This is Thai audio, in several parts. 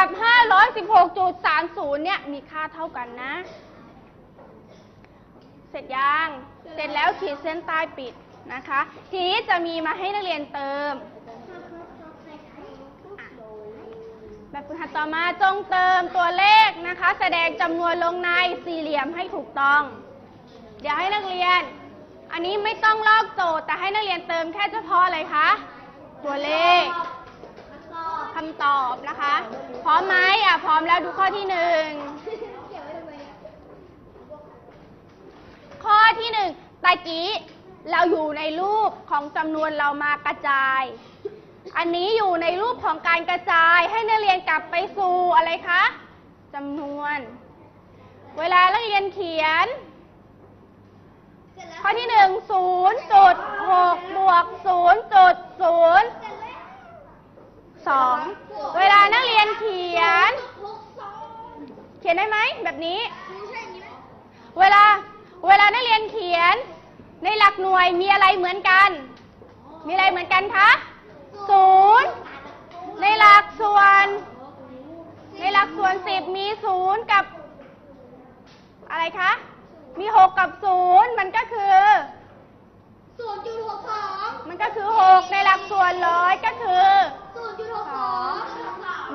กับ 516.30 เนี่ย มีค่าเท่ากันนะ เสร็จยัง เสร็จแล้วขีดเส้นใต้ปิดนะคะ ทีนี้จะมีมาให้นักเรียนเติม แบบฝึกหัดต่อมาจงเติมตัวเลขนะคะ แสดงจำนวนลงในสี่เหลี่ยมให้ถูกต้อง เดี๋ยวให้นักเรียน อันนี้ไม่ต้องลอกโจทย์แต่ให้นักเรียนเติมแค่เฉพาะอะไรคะ ตัวเลข คำตอบนะคะ พร้อมไหมอะพร้อมแล้วดูข้อที่หนึ่งข้อที่หนึ่งตะกี้เราอยู่ในรูปของจำนวนเรามากระจาย อันนี้อยู่ในรูปของการกระจายให้นักเรียนกลับไปสู่อะไรคะจำนวน เวลานักเรียนเขียน ข้อที่หนึ่งศูนย์จุดหกบวกศูนย์จุดศูนย์ สองเวลานักเรียนเขียน เขียนได้ไหมแบบนี้ เวลาเวลานักเรียนเขียน ในหลักหน่วยมีอะไรเหมือนกัน มีอะไรเหมือนกันคะศูนย์ในหลักส่วน ในหลักส่วนสิบมีศูนย์กับ อะไรคะ มีหกกับศูนย์มันก็คือศูนย์จุดหกสอง มันก็คือหกในหลักส่วนร้อยก็คือ ศูนย์จุดหกสอง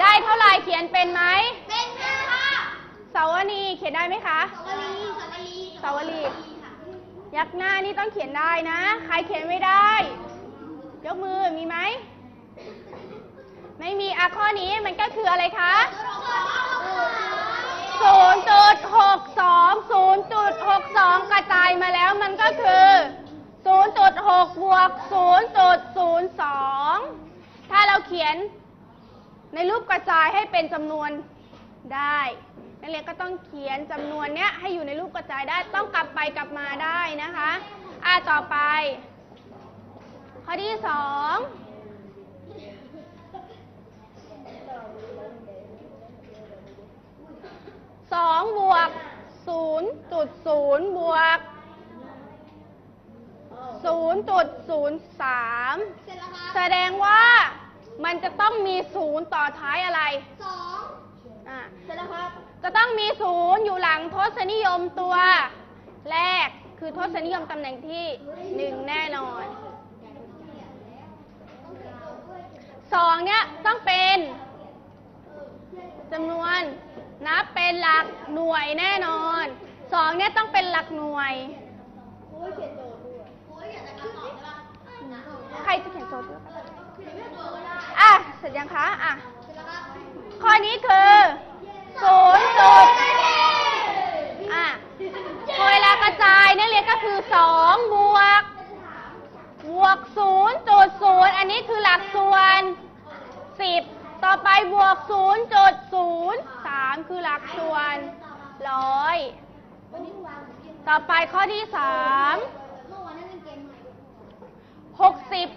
ได้ เท่าไหร่เขียนเป็นไหมเป็นห้าค่ะเสาวนีเขียนได้ไหมคะ สวลีสวลีสวลียักษ์หน้านี่ต้องเขียนได้นะ ใครเขียนไม่ได้ ยกมือมีไหม ไม่มีอะข้อนี้มันก็คืออะไรคะ0.62 0.62กระจายมาแล้วมันก็คือ0.6บวก0.02ถ้าเราเขียน ในรูปกระจายให้เป็นจำนวนได้นักเรียนก็ต้องเขียนจำนวนเนี้ยให้อยู่ในรูปกระจายได้ต้องกลับไปกลับมาได้นะคะอะต่อไป ข้อที่สองสองบวกศูนย์จุดศูนย์บวกศูนย์จุดศูนย์สามเสร็จแล้วครับแสดงว่า มันจะต้องมีศูนย์ต่อท้ายอะไรสองอะเสร็จแล้วครับ จะต้องมีศูนย์อยู่หลังทศนิยมตัวแรก คือทศนิยมตำแหน่งที่หนึ่งแน่นอนสองเนี่ยต้องเป็นจำนวนนับเป็นหลักหน่วยแน่นอนสองเนี่ยต้องเป็นหลักหน่วยโอ้ยเขียนโจทย์ด้วยโอ้ยเขียนแต่คำตอบได้ปะใครจะเขียนโจทย์ด้วย อะเสร็จยังคะอะข้อนี้คือศูนย์จุดอะเวลากระจายนักเรียนก็คือสองบวกบวกศูนย์จุดศูนย์อันนี้คือหลักส่วนสิบต่อไปบวกศูนย์จุดศูนย์สามคือหลักส่วนร้อยต่อไปข้อที่สามหกสิบ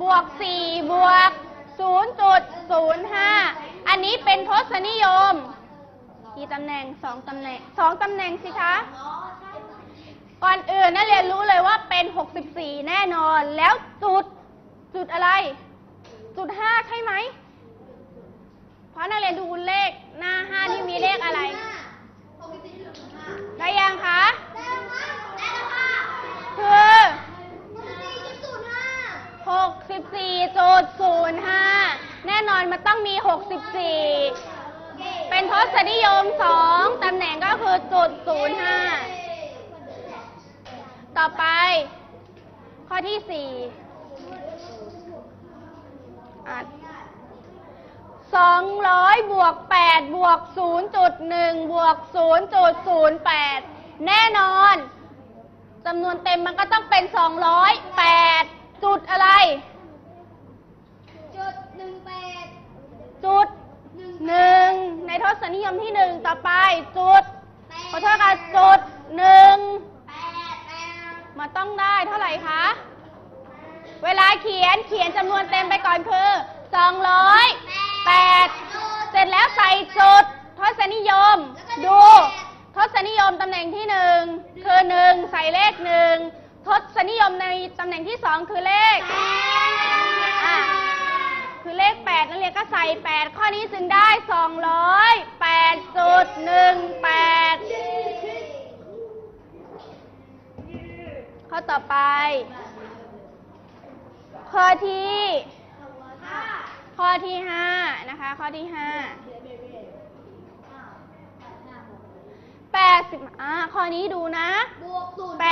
บวกสี่บวกศูนย์จุดศูนย์ห้าอันนี้เป็นทศนิยม กี่ตำแหน่งสองตำแหน่งสองตำแหน่งสิคะอ๋อใช่ก่อนอื่นนักเรียนรู้เลยว่าเป็น 64 แน่นอน แล้วจุด จุดอะไร จุด 5 ใช่ไหม เพราะนักเรียนดูเลขหน้า5นี่มีเลขอะไรหกสิบสี่จุดห้าได้ยังคะได้แล้วค่ะได้แล้วค่ะ คือ หกสิบสี่จุดศูนย์ห้า 64.05 แนอนมันต้องมี 64 เป็นทศนิยม 2 ตำแหน่งก็คือจุด05 ต่อไป ข้อที่4อ200 บวก 8 บวก 0.1 บวก 0.08 แน่นอนจำนวนเต็มมันก็ต้องเป็น 208 จุดอะไร จุดหนึ่งในทศนิยมที่หนึ่งต่อไปจุดขอโทษค่ะจุดหนึ่งมาต้องได้เท่าไหร่คะ เวลาเขียนเขียนจำนวนเต็มไปก่อนคือสองร้อยแปดเสร็จแล้วใส่จุดทศนิยม ดูทศนิยมตำแหน่งที่หนึ่งคือหนึ่งใส่เลขหนึ่งทศนิยมในตำแหน่งที่สองคือเลขอ่า 8นักเรียนก็ใส่ 8 ข้อนี้จึงได้ 208.18 ข้อต่อไป ข้อที่ ข้อที่ 5 นะคะ ข้อที่ 5 80อ่าข้อนี้ดูนะบวกศูนย์85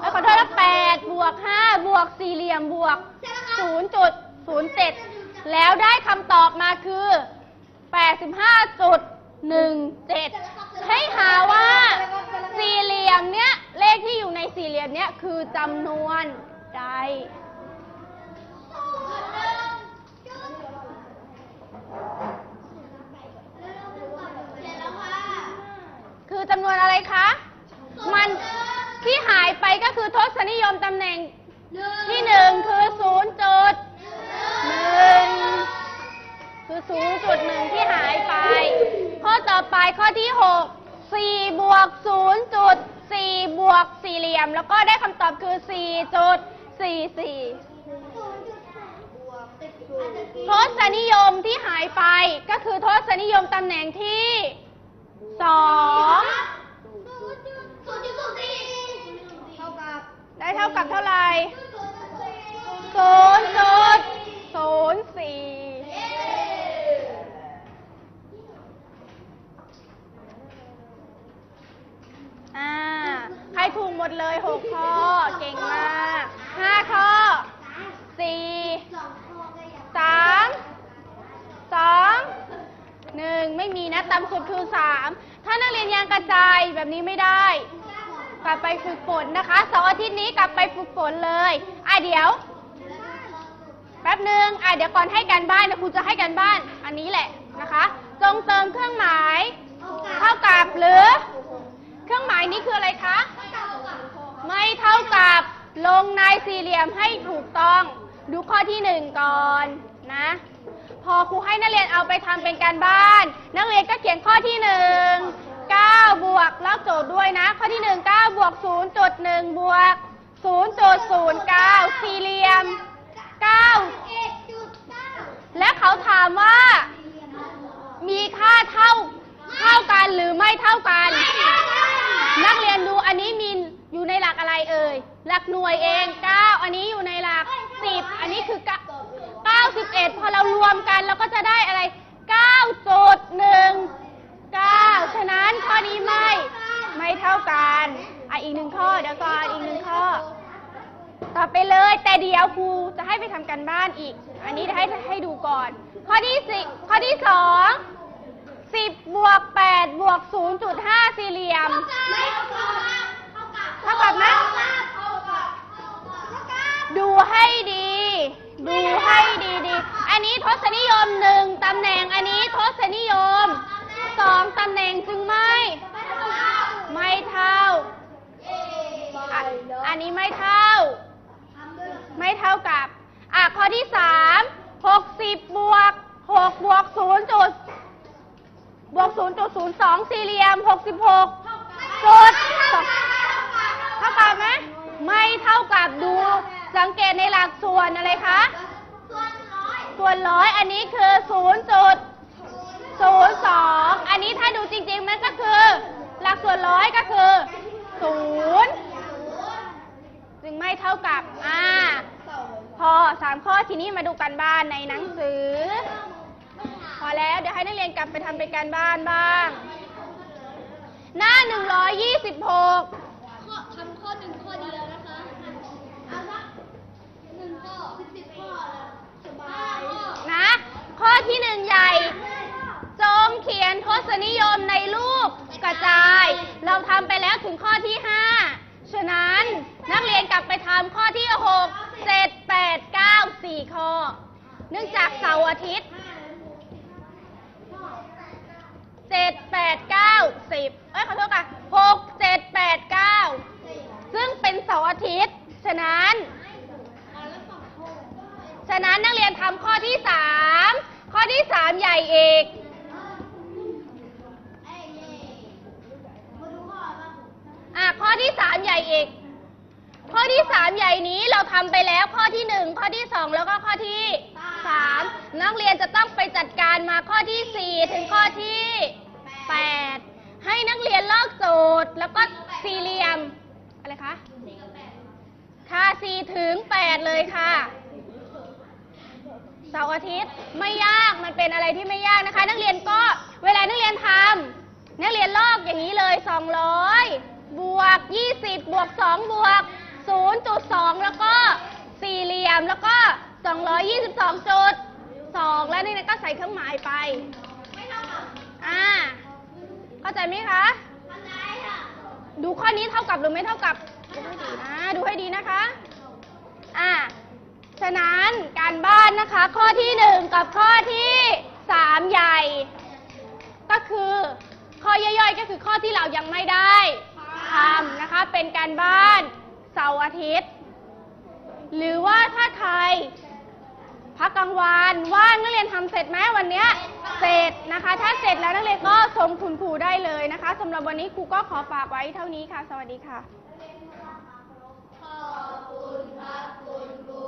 เอ้ยขอโทษนะ8บวก5บวกสี่เหลี่ยมบวก 0 จุด ศูนย์เจ็ดแล้วได้คำตอบมาคือแปดสิบห้าจุดหนึ่งเจ็ดให้หาว่าสี่เหลี่ยมเนี้ยเลขที่อยู่ในสี่เหลี่ยมเนี้ยคือจำนวนใดคือจำนวนอะไรคะ มันที่หายไปก็คือทศนิยมตำแหน่งที่หนึ่งคือศูนย์จุด คือศูนย์จุดหนึ่งที่หายไป ข้อต่อไปข้อที่หกสี่บวกศูนย์จุดสี่บวกสี่เหลี่ยม แล้วก็ได้คำตอบคือสี่จุดสี่สี่ทศนิยมที่หายไปก็คือทศนิยมตำแหน่งที่สองได้เท่ากับเท่าไหร่ศูนย์จุดศูนย์สี่อ่า ใคร ถูกหมดเลยหกข้อ เก่งมากห้าข้อสี่สามสองหนึ่งไม่มีนะต่ำสุดคือสามถ้านักเรียนยังกระจายแบบนี้ไม่ได้ กลับไปฝึกฝนนะคะเสาร์อาทิตย์นี้กลับไปฝึกฝนเลย อะเดี๋ยว แป๊บหนึ่งอะเดี๋ยวก่อนให้การบ้านนะครูจะให้การบ้าน อันนี้แหละนะคะ จงเติมเครื่องหมาย เท่ากับหรือ เครื่องหมายนี้คืออะไรคะ ไม่เท่ากับ ลงในสี่เหลี่ยมให้ถูกต้อง ดูข้อที่หนึ่งก่อนนะ พอครูให้นักเรียนเอาไปทำเป็นการบ้าน นักเรียนก็เขียนข้อที่หนึ่งเก้าบวกแล้วโจทย์ด้วยนะ ข้อที่หนึ่งเก้าบวกศูนย์จุดหนึ่งบวกศูนย์จุดศูนย์เก้าสี่เหลี่ยม 9 และเขาถามว่า มีค่าเท่าเท่ากันหรือไม่เท่ากัน นักเรียนดูอันนี้มีอยู่ในหลักอะไรเอ่ย หลักหน่วยเอง 9 อันนี้อยู่ในหลัก 10 อันนี้คือ91 พอเรารวมกันเราก็จะได้อะไร 9.19 ฉะนั้นข้อนี้ไม่ ไม่เท่ากันอะอีกหนึ่งข้อเดี๋ยวก่อนอีกหนึ่งข้อ ต่อไปเลย แต่เดี๋ยวครูจะให้ไปทำกันบ้านอีก อันนี้จะให้ให้ดูก่อน ข้อที่สิข้อที่สองสิบบวกแปดบวกศูนย์จุดห้าสี่เหลี่ยมเท่ากับไหมดู ให้ดี ดูให้ดีดีอันนี้ทศนิยมหนึ่งตำแหน่ง อันนี้ทศนิยมสองตำแหน่งจึงไม่ ไม่เท่า อันนี้ไม่เท่า ไม่เท่ากับ อะข้อที่สามหกสิบบวกหกบวกศูนย์จุดบวกศูนย์จุดศูนย์สองสี่เหลี่ยมหกสิบหกจุดเท่ากับไหมไม่เท่ากับดู สังเกตในหลักส่วนอะไรคะส่วนร้อยอันนี้คือศูนย์จุดศูนย์สองอันนี้ถ้าดูจริงๆมันก็คือ หลักส่วนร้อยก็คือศูนย์จึงไม่เท่ากับอ่าพอสามข้อทีนี้มาดูกันบ้านในหนังสือ พอแล้วเดี๋ยวให้นักเรียนกลับไปทำเป็นการบ้านบ้าง หน้าหนึ่งร้อยยี่สิบหกข้อทำข้อหนึ่งข้อเดียวนะคะ เอาละหนึ่งข้อสิบข้อเลยสบายข้อ นะ ข้อที่หนึ่งใหญ่ จงเขีย นทศนิยมในรูปกระจาย เราทำไปแล้วถึงข้อที่ 5 ฉะนั้นนักเรียนกลับไปทำข้อที่ 6 7 8 9 4 ข้อ เนื่องจากเสาร์อาทิตย์ 7 8 9 10 เอ้ยขอโทษค่ะ 6 7 8 9 ซึ่งเป็นเสาร์อาทิตย์ ฉะนั้น ฉะนั้นนักเรียนทำข้อที่สามข้อที่สามใหญ่เอก อะข้อที่สามใหญ่อีก ข้อที่สามใหญ่นี้เราทำไปแล้วข้อที่หนึ่งข้อที่สองแล้วก็ข้อที่สา3นักเรียนจะต้องไปจัดการมาข้อที่4ถึงข้อที่8ให้นักเรียนลอกโจทย์แล้วก็สี่เหลี่ยมอะไรคะค่ะ4ถึง8เลยค่ะ เสาร์อาทิตย์ไม่ยากมันเป็นอะไรที่ไม่ยากนะคะ นักเรียนก็เวลานักเรียนทำนักเรียนลอกอย่างนี้เลย 200บ วก 20 บวก 2 บวก 0.2 แล้วก็สี่เหลี่ยมแล้วก็ 222จุด2แล้วนี่ก็ใส่เครื่องหมายไปอ่า เข้าใจไหมคะดูข้อนี้เท่ากับหรือไม่เท่ากับดูให้ดีนะดูให้ดีนะคะ อ่า ฉะนั้นการบ้านนะคะ ข้อที่หนึ่งกับข้อที่สามใหญ่ ก็คือ ข้อย่อยๆ ก็คือข้อที่เรายังไม่ได้ ทำนะคะ เป็นการบ้านเสาร์อาทิตย์ หรือว่าถ้าใครพักกลางวันว่างนักเรียนทำเสร็จไหมวันเนี้ยเสร็จนะคะ ถ้าเสร็จแล้วนักเรียนก็ส่งคุณครูได้เลยนะคะสำหรับวันนี้ครูก็ขอฝากไว้เท่านี้ค่ะ สวัสดีค่ะขอบคุณพระคุณครู